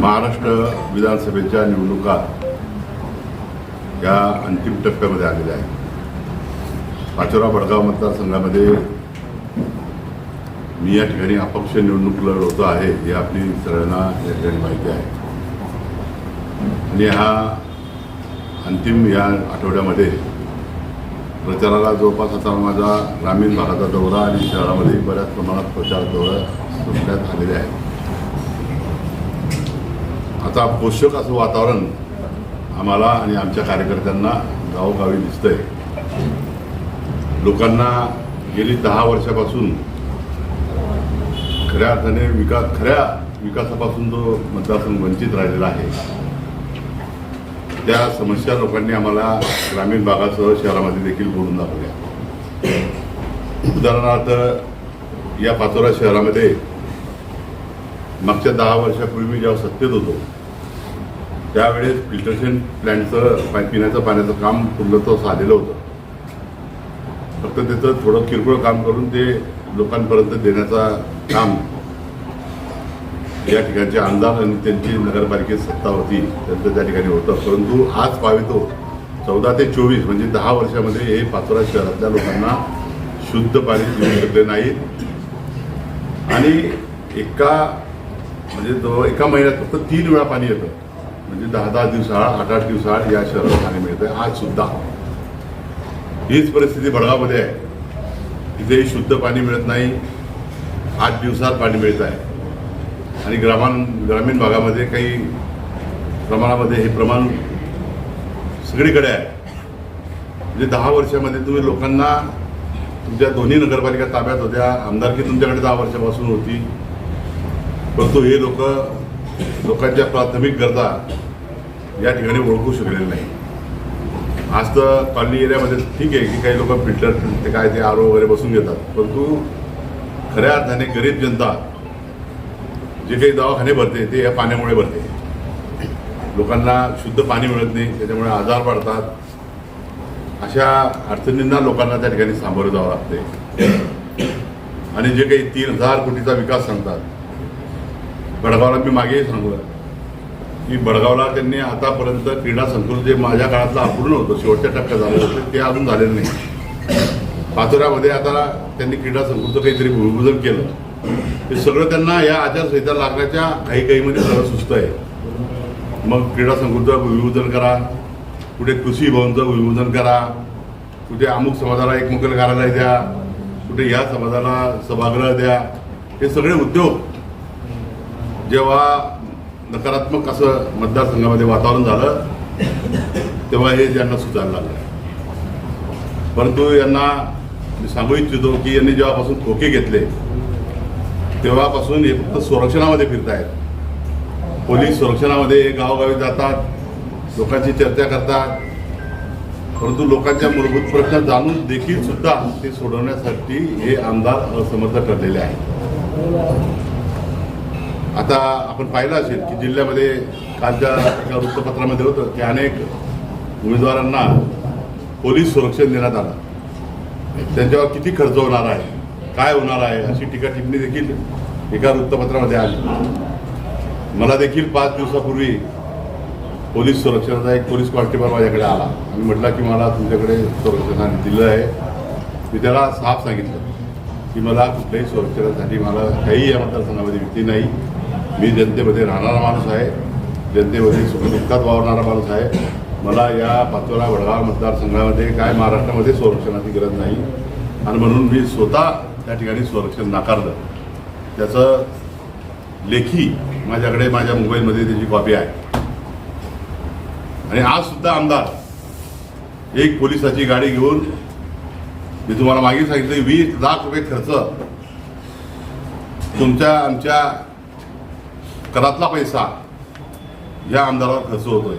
महाराष्ट्र विधानसभेच्या निवडणुका या अंतिम टप्प्यामध्ये आलेल्या आहेत. पाचोरा बडगाव मतदारसंघामध्ये मी या ठिकाणी अपक्ष निवडणूक लढवतो आहे हे आपली सगळ्यांना या ठिकाणी माहिती आहे. आणि हा अंतिम या आठवड्यामध्ये प्रचाराला जवळपास आता माझा ग्रामीण भागाचा दौरा आणि शहरामध्ये बऱ्याच प्रमाणात प्रचार दौरा सुटण्यात आलेले आहेत. आता पोषक असं वातावरण आम्हाला आणि आमच्या कार्यकर्त्यांना गावोगावी दिसतंय. लोकांना गेली दहा वर्षापासून खऱ्या अर्थाने विकास खऱ्या विकासापासून जो मतदारसंघ वंचित राहिलेला आहे. त्या समस्या लोकांनी आम्हाला ग्रामीण भागासह शहरामध्ये देखील बोलून दाखवल्या. उदाहरणार्थ या पाचोरा शहरामध्ये मागच्या दहा वर्षापूर्वी मी जेव्हा सत्तेत होतो त्यावेळेस फिल्टरेशन प्लॅन्टचं पिण्याचं पाण्याचं काम पूर्णत्वास आलेलं होतं. फक्त त्याचं थोडं किरकोळ काम करून ते लोकांपर्यंत देण्याचा काम या ठिकाणचे आमदार आणि त्यांची नगरपालिकेत सत्ता होती त्यांचं त्या ठिकाणी होतं. परंतु आज पावितो चौदा ते चोवीस म्हणजे दहा वर्षामध्ये हे पाचोरा शहरातल्या लोकांना शुद्ध पाणी देऊ शकले नाहीत. आणि एका म्हणजे जो एका महिन्यात फक्त तीन वेळा पाणी येतं. म्हणजे दहा दहा दिवसाआड आठ आठ दिवसाआड या शहरात पाणी मिळतं आज सुद्धा. हीच परिस्थिती बडगावमध्ये आहे. तिथे शुद्ध पाणी मिळत नाही. आठ दिवसात पाणी मिळत आहे. आणि ग्रामान ग्रामीण भागामध्ये काही प्रमाणामध्ये हे प्रमाण सगळीकडे आहे. म्हणजे दहा वर्षामध्ये तुम्ही लोकांना तुमच्या दोन्ही नगरपालिका ताब्यात होत्या. आमदारकी तुमच्याकडे दहा वर्षापासून होती. परंतु हे लोक लोकांच्या प्राथमिक गरजा या ठिकाणी ओळखू शकलेले नाही. आज तर कॉलनी एरियामध्ये ठीक आहे की काही लोक फिल्टर ते काय ते आरो वगैरे बसून घेतात. परंतु खऱ्या अर्थाने गरीब जनता जे काही दवाखाने भरते ते या पाण्यामुळे भरते. लोकांना शुद्ध पाणी मिळत नाही त्याच्यामुळे आजार पडतात अशा अडचणींना लोकांना त्या ठिकाणी सामोरं जावं लागते आणि जे काही तीन हजार कोटीचा विकास सांगतात बडगावला मी मागेही सांगलं की बडगावला त्यांनी आतापर्यंत क्रीडा संकुल जे माझ्या काळातलं अपूर्ण होतं शेवटच्या टप्प्यात झालं होतं ते अजून झालेलं नाही. पाचोऱ्यामध्ये आता त्यांनी क्रीडा संकुलचं काहीतरी भूमिपूजन केलं. हे सगळं त्यांना या आचारसंहिता लागण्याच्या काही काहीमध्ये सगळं सुस्त आहे. मग क्रीडा संकुलचं भूमिपूजन करा. कुठे कृषी भवनचं भूमिपूजन करा. कुठे अमुक समाजाला एकमुखल कार्यालय द्या. कुठे या समाजाला सभागृह द्या. हे सगळे उद्योग जेव्हा नकारात्मक असं मतदारसंघामध्ये वातावरण झालं तेव्हा हे यांना सुचायला लागलं. परंतु यांना मी सांगू इच्छितो की यांनी जेव्हापासून खोके घेतले तेव्हापासून हे फक्त संरक्षणामध्ये फिरतायत. पोलीस संरक्षणामध्ये गावोगावी जातात लोकांची चर्चा करतात. परंतु लोकांच्या मूलभूत प्रश्न जाणून देखील सुद्धा ते सोडवण्यासाठी हे आमदार असमर्थ ठरलेले आहेत. आता आपण पाहिलं असेल की जिल्ह्यामध्ये कालच्या एका वृत्तपत्रामध्ये होतं की अनेक उमेदवारांना पोलीस संरक्षण देण्यात आलं. त्यांच्यावर किती खर्च होणार आहे? काय होणार आहे अशी टीका टिप्पणी देखील एका वृत्तपत्रामध्ये आली. मला देखील पाच दिवसापूर्वी पोलीस संरक्षणाचा एक पोलीस कॉन्स्टेबल माझ्याकडे आला. मी म्हटला की मला तुमच्याकडे संरक्षण दिलं आहे. मी त्याला साफ सांगितलं की मला कुठल्याही संरक्षणासाठी मला काही या मतदारसंघामध्ये भीती नाही. मी जनतेमध्ये राहणारा माणूस आहे. जनतेमध्ये सुखदुःखात वावरणारा माणूस आहे. मला या पाचोरा वडगाव मतदारसंघामध्ये काय महाराष्ट्रामध्ये संरक्षणाची गरज नाही. आणि म्हणून मी स्वतः त्या ठिकाणी संरक्षण नाकारलं. त्याचं लेखी माझ्याकडे माझ्या मोबाईलमध्ये त्याची कॉपी आहे. आणि आज सुद्धा आमदार एक पोलिसाची गाडी घेऊन मी तुम्हाला मागे सांगितलं वीस लाख रुपये खर्च तुमच्या आमच्या करातला पैसा या आमदारावर खर्च होतोय.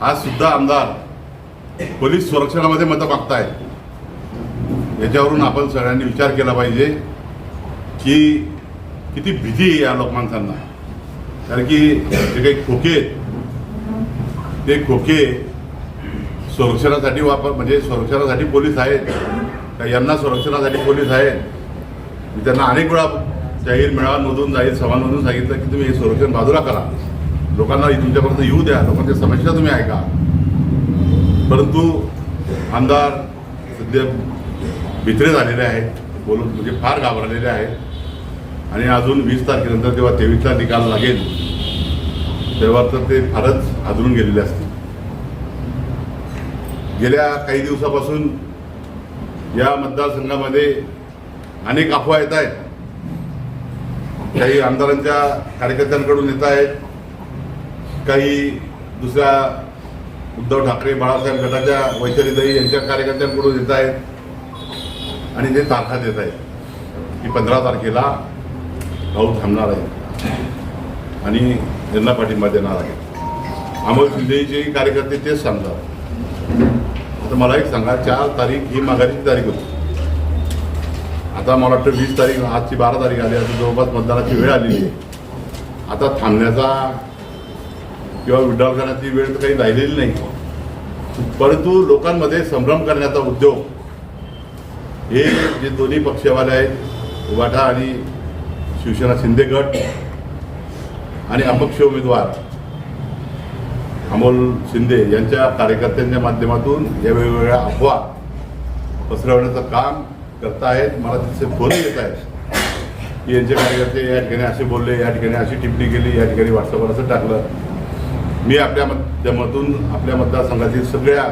आज सुद्धा आमदार पोलीस संरक्षणामध्ये मतं मागताय याच्यावरून आपण सगळ्यांनी विचार केला पाहिजे की किती भीती आहे या लोकमाणसांना कारण की जे काही खोके आहेत, ते खोके संरक्षणासाठी वापर म्हणजे संरक्षणासाठी पोलीस आहेत. यांना संरक्षणासाठी पोलीस आहेत? मी त्यांना अनेक वेळा जाहीर मेळाव्यांमधून जाहीर सभांमधून सांगितलं की तुम्ही हे संरक्षण बाजूला करा. लोकांना तुमच्यापर्यंत येऊ द्या. लोकांच्या समस्या तुम्ही ऐका. परंतु आमदार सध्या भित्रे झालेले आहेत. बोलून म्हणजे फार घाबरलेले आहेत. आणि अजून वीस तारखेनंतर जेव्हा तेवीसला निकाल लागेल. तेव्हा तर ते फारच हादरून गेलेले असतील. गेल्या काही दिवसापासून या मतदारसंघामध्ये अनेक अफवा येत आहेत. काही आमदारांच्या कार्यकर्त्यांकडून येत आहेत. काही दुसऱ्या उद्धव ठाकरे बाळासाहेब गटाच्या वैशालीताई यांच्या कार्यकर्त्यांकडून येत आहेत. आणि ते तारखा देत आहेत की पंधरा तारखेला भाऊ थांबणार आहे. आणि त्यांना पाठिंबा देणार आहे. अमोल शिंदेचे कार्यकर्ते तेच सांगतात. आता मला एक सांगा चार तारीख ही माघारीची तारीख होती. आता मला वाटतं वीस तारीख आजची बारा तारीख आली आता जवळपास मतदानाची वेळ आलेली आहे. आता थांबण्याचा किंवा विड्रॉल करण्याची वेळ तर काही राहिलेली नाही. परंतु लोकांमध्ये संभ्रम करण्याचा उद्योग हे जे दोन्ही पक्षवाले आहेत उबाठा आणि शिवसेना शिंदे गट आणि अपक्ष उमेदवार अमोल शिंदे यांच्या कार्यकर्त्यांच्या माध्यमातून या वेगवेगळ्या अफवा पसरवण्याचं काम करतायत मला तिथे फोन येत आहेत. की यांचे कार्यकर्ते या ठिकाणी असे बोलले या ठिकाणी अशी टिप्पणी केली या ठिकाणी व्हॉट्सअपवर असं टाकलं. मी आपल्या माध्यमातून आपल्या मतदारसंघातील सगळ्या